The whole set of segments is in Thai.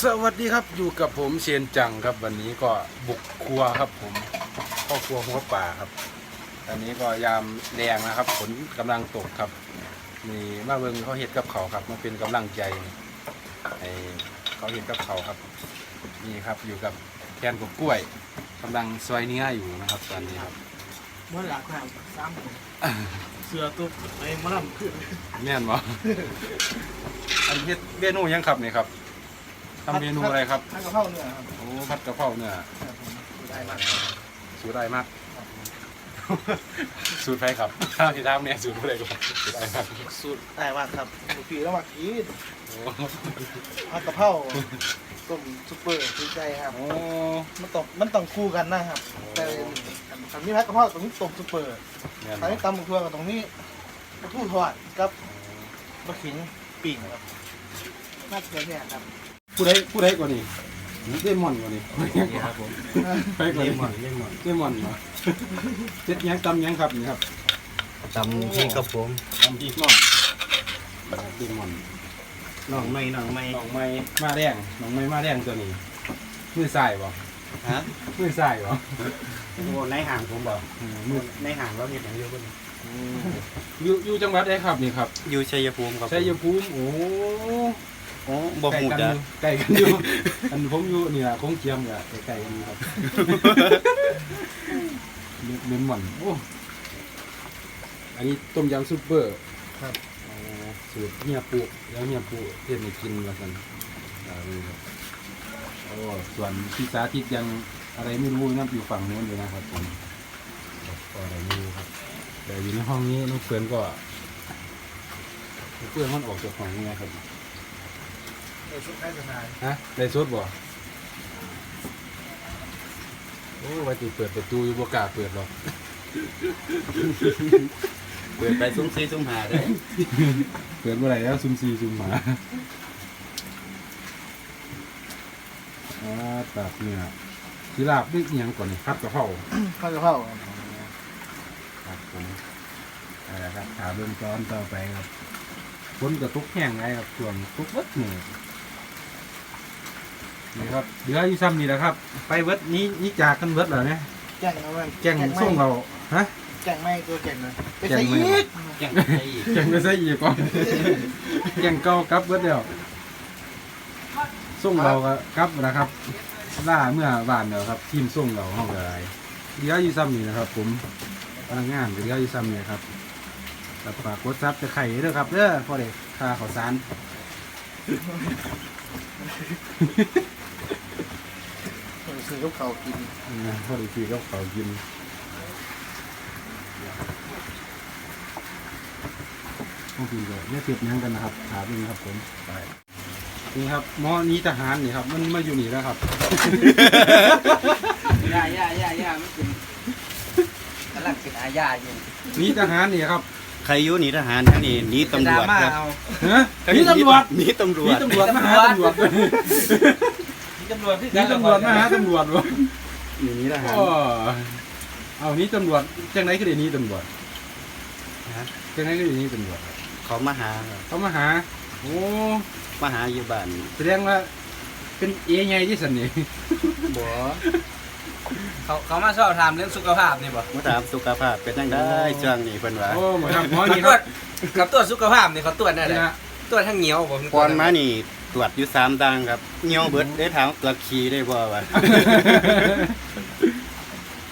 สวัสดีครับอยู่กับผมเชียนจังครับ วันนี้ก็บุกครัวครับผมเข้าครัวหัวป่าครับอันนี้ก็ยามแรงนะครับฝนกำลังตกครับ มีมาเบิงเขาเห็ดกับเขาวครับมาเป็นกำลังใจให้เขาเห็ดกับเขาวครับ นี่ครับอยู่กับแคนกับกล้วยกำลังซอยเนื้ออยู่นะครับ ตอนนี้ครับเมื่อหลักความสามคนเสือตุ๊กไอ้มะลำขึ้นแม่นบ่ อันเฮ็ดเมนูหยังครับนี่ครับ ทำเมนูอะไรครับทานกะเพราเนื้อครับโอ้ผัดกะเพราเนื้อครับผมได้มากสูตรได้มาก สูตรไฟครับข้าวที่ทำเนี่ยสูตรอะไรก่อนสูตรได้มากสูตรได้มากครับลูกพี่แล้วมากินโอ้ทานกะเพราต้มซุปเปอร์คือใจครับโอ้มันต้องมันต้องคู่กันนะครับ แต่ตอนนี้พัดกะเพราตรงนี้ต้มซุปเปอร์แม่นตอนบ่นี้ตำหมึกทั่วกับตรงนี้กระทู้ทอดกับมะขิงปิ่งครับน่าเกลียดเนี่ยครับ ผู้ใดผู้ใดกว่านี้เดมอนกว่านี้ครับผมไปกว่าเลนี้มอนเลมอนเดมอนเหรอเจ็ดหยังตำหยังครับนี่ครับตำพริกครับผมตำพริกน้องเดมอนน้องไม่น้องไม่น้องไม้มาแดงน้องไม้มาแดงตัวนี้มือสายบ่ฮะมือสายบ่โอ้ในห่างผมบอกอืมมือในห่างเรามีอย่างเดียวกันอยู่อยู่จังหวัดใดครับนี่ครับ อยู่ชัยภูมิครับชัยภูมิโอ้ โอ้บ่ไก่หูกันอจ้ะยู่ไก่กันอยู่อันผมอยู่นี่ล่ะคงเจียมกับไก่กันอยู่ครับเน้นหม่อนโอ้อันนี้ต้มยำซุปเปอร์ครับอ๋อสูตรเฮียปูแล้วเฮียปูเฮ็ดให้กินว่าซั่นอ่านี่ครับโอ้ส่วนพี่สาธิตยังอะไรไม่รู้นั่นอยู่ฝั่งโน้นอยู่นะครับผมครับก็อะไรไม่รู้ครับ แต่อยู่ในห้องนี้น้องเฟื่อนก็น้องเฟื่อนมันออกจากห้องนี้นะครับ เออชุดได้สบายฮะได้สดบ่โอ้ว่าติเปิดประตูอยู่บ่กล้าเปิดหรอก เปิดไปซุ้มซีซุ้มหาได้เปิดเมื่อไหร่แล้วซุ่มซีซุ่มหมาอ่าตับเนี่ยสิลาบด้วยอิหยังก่อนนี่ครับกะเพราข้าวกะเพราครับครับผมเอาละครับถามเริ่มตอนต่อไปครับฝนกระตุกแห้งไงครับส่วนตุกเวิดหนึ่ง นี่ครับเดืออยู่ซ้ำนี่แหละครับ ไปเวิดนี้นี่จากกันเวิดเหรอเนี่ยแจ้งนะว่าแกงส่งเราฮะ แจ้งไม่ตัวแจ้งเลยไปแจ้ใส่งไม่อีกแก่งไปอีกแกงไปใส่อีกก่อนแกงเก่ากลับเบิดเดียวส่งเราก็กลับนะครับล่าเมื่อวานเดียวครับ ทีมส่งเราห้องอะไรเดี๋ยวอยู่ซ้ำนี่นะครับ ผมพนักงานเดี๋ยวอยู่ซ้ำนี่ครับแล้วฝากกดซับจะไข่เด้อครับเด้อพอเด็กค่าข้าวสาร ซื้อกับเขาวกินนะพอดีคือก็เขาวกินต้องกินเลยเนี่ยเก็บยังกันนะครับถามเองครับผมนี่ครับหมอนี้ทหารนี่ครับ มันมาอยู่นี่แล้วครับย่าย่าย่าย่ามันเป็นกำลังเป็นอาญาอยู่นี่ทหารนี่ครับ ใครอยู่หนีทหารท่านนี่หนีตำรวจมาครับเอาฮะนี่ตำรวจหนีตำรวนี่จตำรวจมาหาตำรวจมีตำรวจที่นี่ตำรวจมาหาตำรวจวะหนีทหาร โอ้เอานี่ตำรวจจังไหนก็เดี๋ยวนี้ตำรวจฮะ จังไหนก็เดี๋ยวนี้ตำรวจเขามาหาครับเขามาหา โอ้มาหาอยู่บ้านแสดงว่าเป็นเอไงที่สันนี่บ่ เขาเขามาสอบถามเรื่องสุขภาพนี่บ่มาถามสุขภาพเป็นจังได้ช่วงนี้เพิ่นว่าโอ้หมอครับหมอเขานี่ตครวรับจกับตรวจสุขภาพนี่เขาตรวจได้นี่เลยนะ ตรวจทั้งเหนียวผมก่อนมานี่ตรวจอยู่สามดังครับเหี่ยวเบิดได้ถามตรวจขี้ได้บ่วะ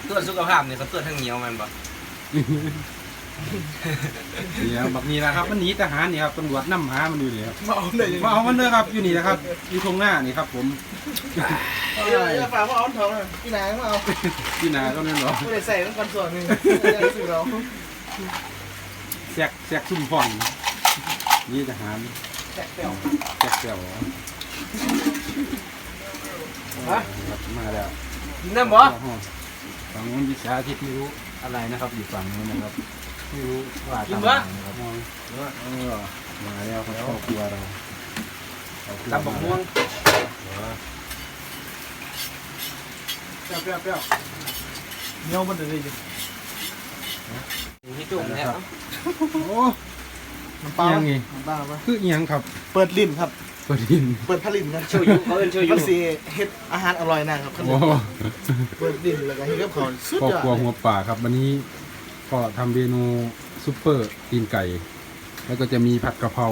ตรวจสุขภาพนี่เขาตรวจทั้งเหนียวแมันบ่ นี่ครับแบบนี้นะครับ มันหนีทหารนี่ครับตำรวจนำหามันอยู่นี่ครับมาเอาเลยมาเอามันเลยครับอยู่นี่นะครับ อยู่ตรงหน้านี่ครับ ผมเอาเลยฝากว่าเอาทองเลยพี่นายมาเอาที่นาก็นั่นหรอไม่ได้ใส่ต้องกันส่วนหนึ่งยังสื่อเราแซกแซกซุ่มผ่อนนี่ทหารแจกเปรี้ยวแซกเสี่ยวครับมาแล้วกินน้ำบ่ฝั่งนู้นวิชาที่ไม่รู้ อะไรนะครับอยู่ฝั่งนู้นนะครับไม่รู้ว่ากินทำบ่อะไรนะครับเออมาแล้วครับครอบครัวเราครอบครัวตำบักม่วงเปรี้ยวเปรี้ยวเปรี้ยวเหนียวมันจะได้ยินที่จุ่มเนี่ยโอ้น้ำปลายังไงน้ำปลาปะคือเอียงครับ เปิดลิ้นครับเปิปลาดินเปิดผลิตนะโชยุเขาเป็นโชยุ มันสิเฮ็ดอาหารอร่อยนะครับโอ้เปิดดินแล้วก็เฮ็ดกับข้าวสุดครอบยอดครัวหัวป่าครับ วันนี้ก็ทำเมนูซุปเปอร์ตีนไก่ แล้วก็จะมีผัดกะเพรา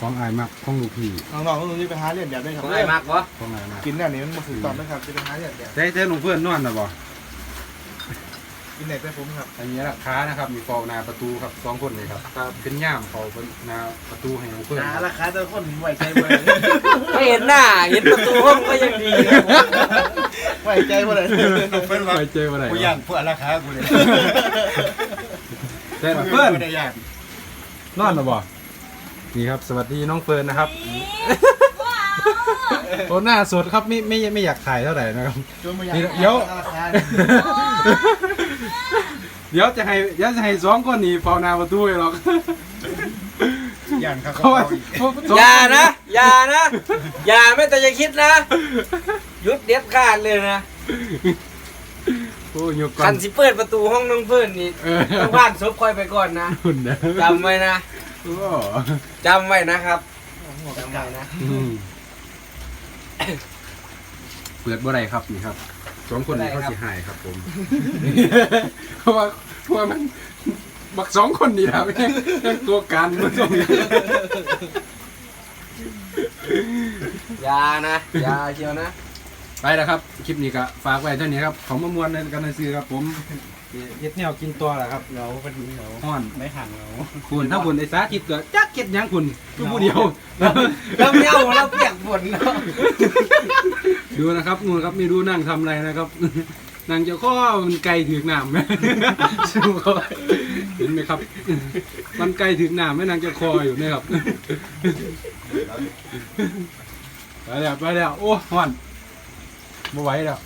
ของอายมักของลูกพี่น้องๆก็ต้องรีบไปหาเรียนแบบด้วยครัขบองไอ้มากวะของอายมักกินแบบนี้มันบ่ถูกต้องนะครับจะไปหาเรียนแบบ ใช้ใช้ลุงเพื่อนนอนนะบ่ กินไหนแต่ผมครับอันนี้ราคานะครับมีฟองนาประตูครับสองคนเลยครับถ้าเป็นย่ามเขาเป็นนาประตูให้ลุงเพื่อนหาครับราคาแต่ละคนไว้ใจบ่ได้ไม่เห็นหน้าเห็นประตูห้องก็ยังดีนะไว้ใจบ่ได้เพิ่นว่าไปเจออะไรกูย่านพวกราคากูเลยแต่เพื่อนไม่ได้ย่านนอนนะบ่นี่ครับ สวัสดีน้องเฟิร์นนะครับโอ้หน้าสดครับไม่ไม่ไม่อยากถ่ายเท่าไหร่นะครับจนบ่อยากเดี๋ยวราคา เดี๋ยวจะให้เดี๋ยวจะให้สองคนนี้เฝ้าหน้าประตูให้หรอกย่านเขาเขาว่าอย่านะ อย่านะ อย่าไม่แต่จะคิดนะหยุดเด็ดขาดเลยนะโอ้ยยกก่อคันนสิเปิดประตูห้องน้องเพื่อนนี่เออต้องผ่านซบคอยไปก่อนนะคุณนะจำไว้นะโอ้จำไว้นะครับหัวจำกาไว้นะอืมเปิดบ่ไรครับนี่ครับ สองคนนี้เขาสิหายครับผม เพราะว่าเพราะว่ามันบักสองคนนี่ครับแม่งแม่งตัวการมันตรงนี้อย่านะอย่าเชียวนะ ไปแล้วครับ คลิปนี้ก็ฝากไว้เท่านี้ครับ ของมะม่วนกันในซื้อครับผม เฮ็ดแนวกินตัวแหละครับเราเป็นเราห้อนไม่ห่างเราคุณถ้าคุณไอ้สาธิตก็จักเก็ดหยังคุณก็ผู้เดียวแล้วเมียวแล้วเปียกฝนเนาะดูนะครับนู่นครับไม่รู้นั่งทำอะไรนะครับ นั่งจะข้อมันไกลถึงหนามไหมสู้เขาเห็นไหมครับ มันไกลถึงหนามไหม่นางจะคออยู่เนะครับไปแล้วไปแล้วโอ้ห้อนไม่ไหวแล้ว